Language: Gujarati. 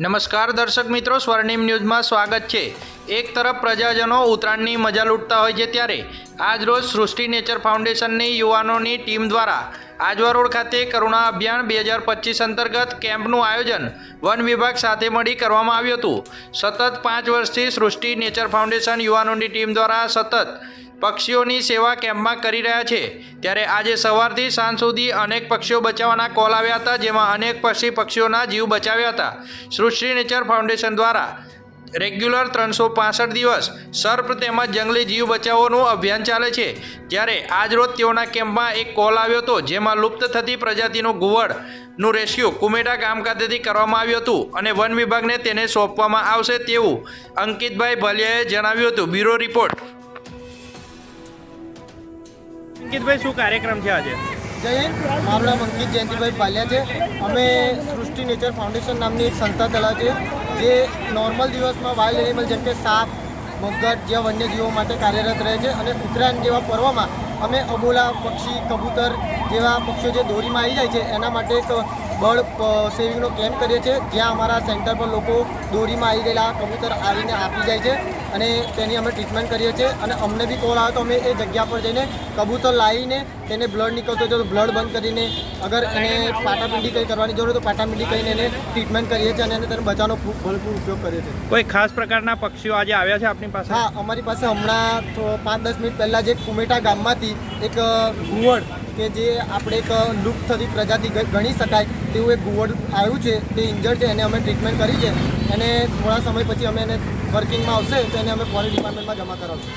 નમસ્કાર દર્શક મિત્રો સ્વર્ણિમ ન્યૂઝમાં સ્વાગત છે. એક તરફ પ્રજાજનો ઉત્તરાયણની મજા લૂંટતા હોય છે ત્યારે આજ રોજ સૃષ્ટિ નેચર ફાઉન્ડેશનની યુવાનોની ટીમ દ્વારા આજવા રોડ ખાતે કરુણા અભિયાન બે હજાર પચીસ અંતર્ગત કેમ્પનું આયોજન વન વિભાગ સાથે મળી કરવામાં આવ્યું હતું. સતત પાંચ વર્ષથી સૃષ્ટિ નેચર ફાઉન્ડેશન યુવાનોની ટીમ દ્વારા સતત પક્ષીઓની સેવા કેમ્પમાં કરી રહ્યા છે. ત્યારે આજે સવારથી સાંજ સુધી અનેક પક્ષીઓ બચાવવાના કોલ આવ્યા હતા, જેમાં અનેક પક્ષી પક્ષીઓના જીવ બચાવ્યા હતા. સૃષ્ટિ નેચર ફાઉન્ડેશન દ્વારા રેગ્યુલર ત્રણસો પાસઠ દિવસ સર્પ તેમજ જંગલી જીવ બચાવવાનું અભિયાન ચાલે છે. જ્યારે આજરોજ તેઓના કેમ્પમાં એક કોલ આવ્યો હતો, જેમાં લુપ્ત થતી પ્રજાતિનો ગુવડનું રેસ્ક્યુ કુમેટા ગામ ખાતેથી કરવામાં આવ્યું હતું અને વન વિભાગને તેને સોંપવામાં આવશે તેવું અંકિતભાઈ ભલિયાએ જણાવ્યું હતું. Bureau report. અંકિતભાઈ, શું કાર્યક્રમ છે આજે? જય હિન્દ. મારું નામ અંકિત જયંતિભાઈ પાલિયા છે. અમે સૃષ્ટિ નેચર ફાઉન્ડેશન નામની એક સંસ્થા ચલાવે છે, જે નોર્મલ દિવસમાં વાઇલ્ડ એનિમલ જેમ કે સાપ, મગર જેવા વન્યજીવો માટે કાર્યરત રહે છે અને ઉત્તરાયણ જેવા પર્વમાં અમે અબોલા, પક્ષી, કબૂતર જેવા પક્ષીઓ જે દોરીમાં આવી જાય છે, એના માટે એક બળ સેવિંગનો કેમ્પ કરીએ છીએ. જ્યાં અમારા સેન્ટર પર લોકો દોરીમાં આવી ગયેલા કબૂતર આવીને આપી જાય છે. અને તેની અમે ટ્રીટમેન્ટ કરીએ છીએ અને અમને બી કોલ આવે તો અમે એ જગ્યા પર જઈને કબૂતર લાવીને તેને બ્લડ નીકળતો હોય તો બ્લડ બંધ કરીને અગર એને પાટાપિંડી કંઈ કરવાની જરૂર હોય તો પાટાપિંડી કરીને એને ટ્રીટમેન્ટ કરીએ છીએ અને એને તેને બચાવનો ખૂબ ભરપૂર ઉપયોગ કરીએ છીએ. કોઈ ખાસ પ્રકારના પક્ષીઓ આજે આવ્યા છે આપની પાસે? હા અમારી પાસે હમણાં તો પાંચ દસ મિનિટ પહેલાં જે કુમેટા ગામમાંથી એક ઘુવડ કે જે આપણે એક લુપ્ત થતી પ્રજાતિ ગણી શકાય તેવું એક ઘુવડ આવ્યું છે તે ઇન્જર્ડ છે એને અમે ટ્રીટમેન્ટ કરી છે. અને થોડા સમય પછી અમે એને વર્કિંગમાં આવશે તો એને અમે ફોરેન ડિપાર્ટમેન્ટમાં જમા કરાવશું.